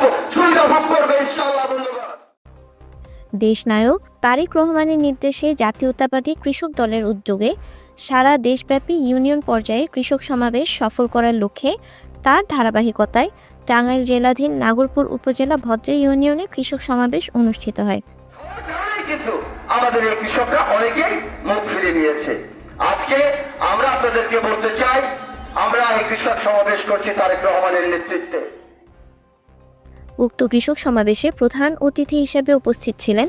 সব সুবিধা ভোগ করবে ইনশাআল্লাহ দেশনায়ক তারেক রহমানের নির্দেশে জাতীয়তাবাদী কৃষক দলের উদ্যোগে সারা দেশব্যাপী ইউনিয়ন পর্যায়ে কৃষক সমাবেশ সফল করার লক্ষ্যে তার ধারাবাহিকতায় টাঙ্গাইল জেলাধীন নাগরপুর উপজেলা ভদ্রে ইউনিয়নে কৃষক সমাবেশ অনুষ্ঠিত হয়। কিন্তু আমাদের এই কৃষকরা অনেকেই মুখ ফিরে নিয়েছে। আজকে আমরা আপনাদেরকে বলতে চাই আমরা এই কৃষক সমাবেশ করছি তারেক রহমানের নেতৃত্বে। উক্ত কৃষক সমাবেশে প্রধান অতিথি হিসেবে উপস্থিত ছিলেন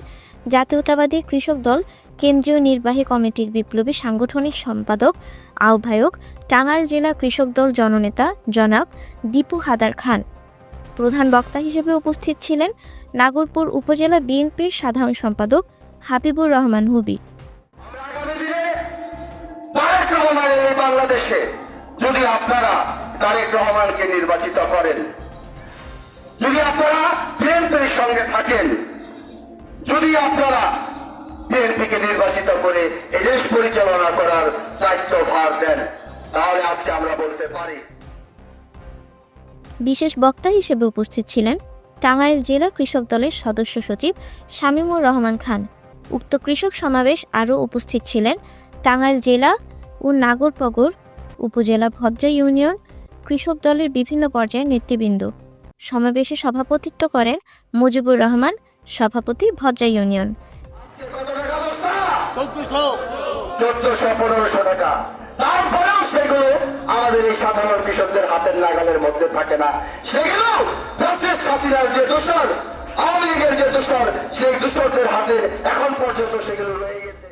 জাতীয়তাবাদী কৃষক দল, কেন্দ্রীয় নির্বাহী কমিটির বিপ্লবী সাংগঠনিক সম্পাদক, আহ্বায়ক, টাঙ্গাইল জেলা কৃষক দল জননেতা জনাব দীপু হাদার খান। প্রধান বক্তা হিসেবে উপস্থিত ছিলেন নাগরপুর উপজেলা বিএনপির সাধারণ সম্পাদক হাবিবুর রহমান হুবি। বাংলাদেশে যদি আপনারা তারেক রহমানকে নির্বাচিত করেন সঙ্গে থাকেন। যদি আপনারা বিএনপিকে নির্বাচিত করে এই দেশ পরিচালনা করার দায়িত্ব ভার দেন, তাহলে আজকে আমরা বলতে পারি। বিশেষ বক্তা হিসেবে উপস্থিত ছিলেন টাঙ্গাইল জেলা কৃষক দলের সদস্য সচিব শামীমুর রহমান খান। উক্ত কৃষক সমাবেশ আরও উপস্থিত ছিলেন টাঙ্গাইল জেলা ও নাগরপগর উপজেলা ভদ্রা ইউনিয়ন কৃষক দলের বিভিন্ন পর্যায়ের নেতৃবৃন্দ। সমাবেশে সভাপতিত্ব করেন মুজিবুর রহমান সভাপতি ভদ্রা ইউনিয়ন। তারপরেও সেগুলো আমাদের এই সাধারণ কৃষকদের হাতের নাগালের মধ্যে থাকে না। সেগুলো হাসিনার যে দোষর আওয়ামী লীগের যে দোষর সেই দোষরদের হাতে এখন পর্যন্ত সেগুলো রয়ে গেছে।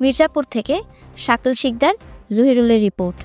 মির্জাপুর থেকে শাকিল শিকদার জহিরুলের রিপোর্ট।